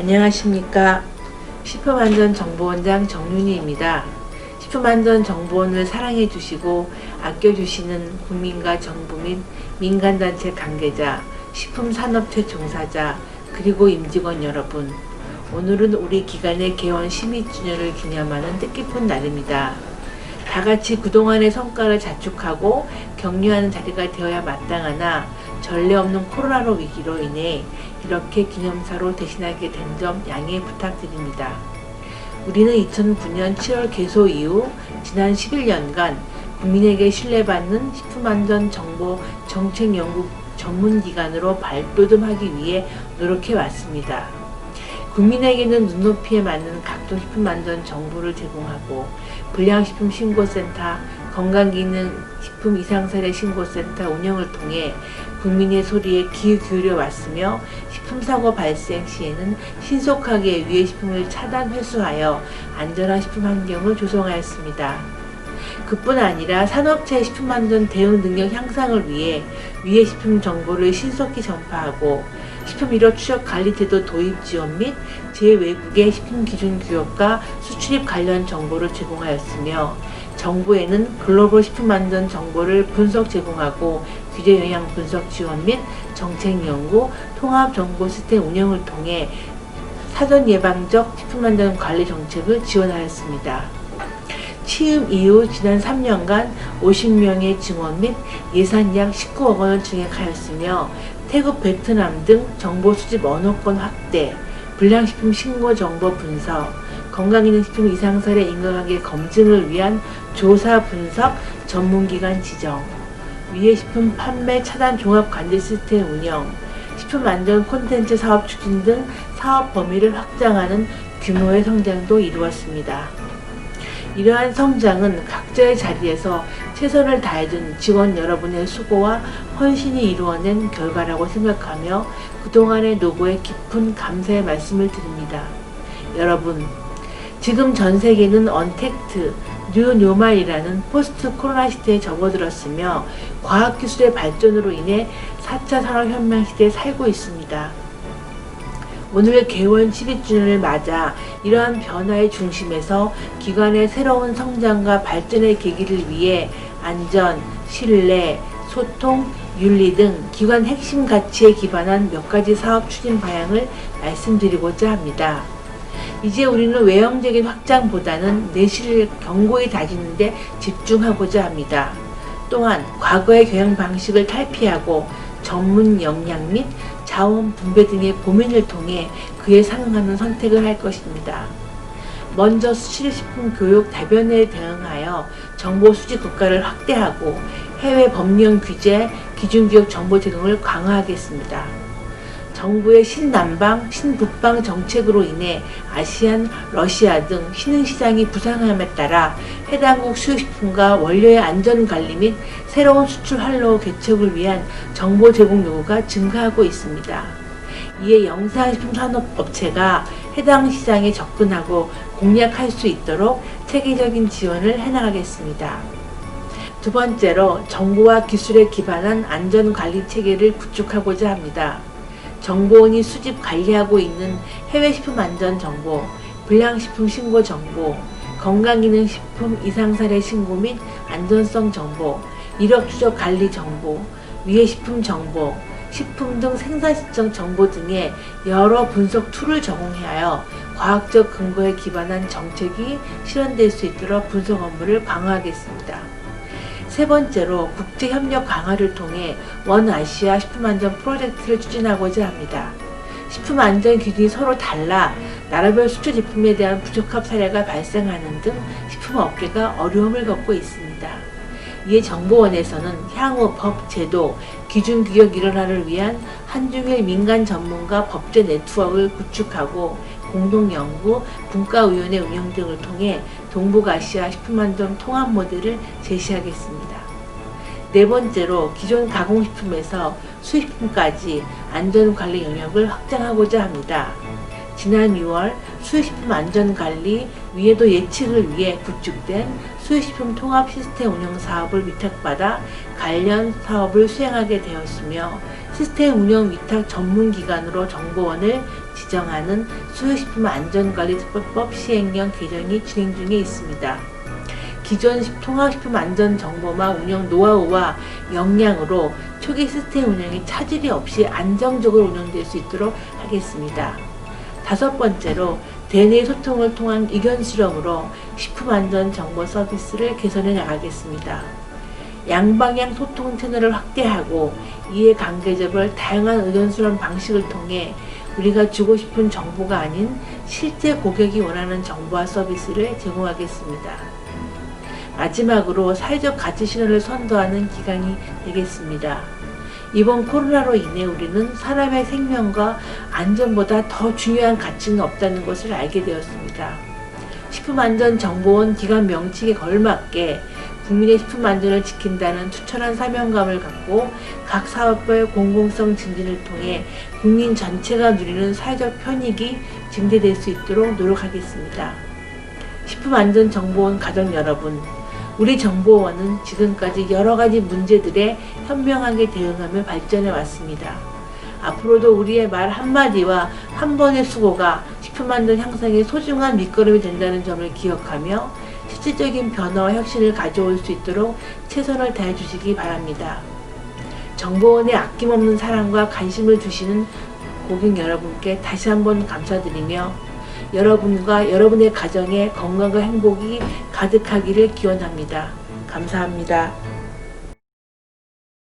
안녕하십니까. 식품안전정보원장 정윤희입니다. 식품안전정보원을 사랑해 주시고 아껴 주시는 국민과 정부 및 민간단체 관계자, 식품산업체 종사자, 그리고 임직원 여러분. 오늘은 우리 기관의 개원 12주년을 기념하는 뜻깊은 날입니다. 다 같이 그동안의 성과를 자축하고 격려하는 자리가 되어야 마땅하나 전례 없는 코로나로 위기로 인해 이렇게 기념사로 대신하게 된 점 양해 부탁드립니다. 우리는 2009년 7월 개소 이후 지난 11년간 국민에게 신뢰받는 식품안전 정보 정책 연구 전문기관으로 발돋움하기 위해 노력해 왔습니다. 국민에게는 눈높이에 맞는 각종 식품안전 정보를 제공하고 불량식품 신고센터, 건강기능식품 이상사례 신고센터 운영을 통해 국민의 소리에 귀 기울여 왔으며 식품사고 발생 시에는 신속하게 위해 식품을 차단 회수하여 안전한 식품 환경을 조성하였습니다. 그뿐 아니라 산업체 식품 안전 대응 능력 향상을 위해 위해 식품 정보를 신속히 전파하고 식품 일호 추적 관리 제도 도입 지원 및 제외국의 식품 기준 교육과 수출입 관련 정보를 제공하였으며 정부에는 글로벌 식품 안전 정보를 분석 제공하고 규제 영향 분석 지원 및 정책 연구 통합 정보 시스템 운영을 통해 사전 예방적 식품 안전 관리 정책을 지원하였습니다. 취임 이후 지난 3년간 50명의 증원 및 예산 약 19억 원을 증액하였으며 태국, 베트남 등 정보 수집 언어권 확대, 불량식품 신고 정보 분석, 건강기능식품 이상 사례 인과관계 검증을 위한 조사 분석 전문기관 지정, 위해 식품 판매 차단 종합 관제 시스템 운영, 식품 안전 콘텐츠 사업 추진 등 사업 범위를 확장하는 규모의 성장도 이루었습니다. 이러한 성장은 각자의 자리에서 최선을 다해준 직원 여러분의 수고와 헌신이 이루어낸 결과라고 생각하며 그동안의 노고에 깊은 감사의 말씀을 드립니다. 여러분, 지금 전 세계는 언택트, 뉴노말이라는 포스트 코로나 시대에 접어들었으며 과학기술의 발전으로 인해 4차 산업혁명 시대에 살고 있습니다. 오늘 개원 12주년을 맞아 이러한 변화의 중심에서 기관의 새로운 성장과 발전의 계기를 위해 안전, 신뢰, 소통, 윤리 등 기관 핵심 가치에 기반한 몇 가지 사업 추진 방향을 말씀드리고자 합니다. 이제 우리는 외형적인 확장보다는 내실을 견고히 다지는데 집중하고자 합니다. 또한 과거의 경영 방식을 탈피하고 전문 역량 및 자원 분배 등의 고민을 통해 그에 상응하는 선택을 할 것입니다. 먼저 수출식품 교육 다변화에 대응하여 정보 수집 국가를 확대하고 해외 법령 규제, 기준교육 정보 제공을 강화하겠습니다. 정부의 신남방, 신북방 정책으로 인해 아시안, 러시아 등 신흥시장이 부상함에 따라 해당국 수입식품과 원료의 안전관리 및 새로운 수출 활로 개척을 위한 정보 제공 요구가 증가하고 있습니다. 이에 영상식품 산업업체가 해당 시장에 접근하고 공략할 수 있도록 체계적인 지원을 해나가겠습니다. 두 번째로 정보와 기술에 기반한 안전관리 체계를 구축하고자 합니다. 정보원이 수집 관리하고 있는 해외 식품 안전 정보, 불량식품 신고 정보, 건강기능식품 이상사례 신고 및 안전성 정보, 이력 추적 관리 정보, 위해식품 정보, 식품 등 생산 시점 정보 등의 여러 분석 툴을 제공하여 과학적 근거에 기반한 정책이 실현될 수 있도록 분석 업무를 강화하겠습니다. 세 번째로 국제 협력 강화를 통해 원 아시아 식품 안전 프로젝트를 추진하고자 합니다. 식품 안전 기준이 서로 달라 나라별 수출 제품에 대한 부적합 사례가 발생하는 등 식품 업계가 어려움을 겪고 있습니다. 이에 정보원에서는 향후 법, 제도, 기준 규격 일원화를 위한 한중일 민간 전문가 법제 네트워크를 구축하고 공동 연구, 분과위원회 운영 등을 통해 동북아시아 식품안전 통합 모델을 제시하겠습니다. 네 번째로 기존 가공식품에서 수입품까지 안전관리 영역을 확장하고자 합니다. 지난 6월 수입식품 안전관리 위해도 예측을 위해 구축된 수입식품 통합 시스템 운영 사업을 위탁받아 관련 사업을 수행하게 되었으며 시스템 운영 위탁 전문기관으로 정보원을 지정하는 수요식품 안전관리특별법 시행령 개정이 진행 중에 있습니다. 기존 식- 통합식품 안전 정보망 운영 노하우와 역량으로 초기 시스템 운영에 차질이 없이 안정적으로 운영될 수 있도록 하겠습니다. 다섯 번째로 대내 소통을 통한 의견 실험으로 식품 안전 정보 서비스를 개선해 나가겠습니다. 양방향 소통 채널을 확대하고 이해 관계자별 다양한 의견 수렴 방식을 통해 우리가 주고 싶은 정보가 아닌 실제 고객이 원하는 정보와 서비스를 제공하겠습니다. 마지막으로 사회적 가치 실현을 선도하는 기간이 되겠습니다. 이번 코로나로 인해 우리는 사람의 생명과 안전보다 더 중요한 가치는 없다는 것을 알게 되었습니다. 식품안전정보원 기관 명칭에 걸맞게 국민의 식품 안전을 지킨다는 투철한 사명감을 갖고 각 사업별 공공성 증진을 통해 국민 전체가 누리는 사회적 편익이 증대될 수 있도록 노력하겠습니다. 식품안전정보원 가족 여러분, 우리 정보원은 지금까지 여러 가지 문제들에 현명하게 대응하며 발전해 왔습니다. 앞으로도 우리의 말 한마디와 한 번의 수고가 식품 안전 향상의 소중한 밑거름이 된다는 점을 기억하며 실질적인 변화와 혁신을 가져올 수 있도록 최선을 다해 주시기 바랍니다. 정보원의 아낌없는 사랑과 관심을 주시는 고객 여러분께 다시 한번 감사드리며 여러분과 여러분의 가정에 건강과 행복이 가득하기를 기원합니다. 감사합니다.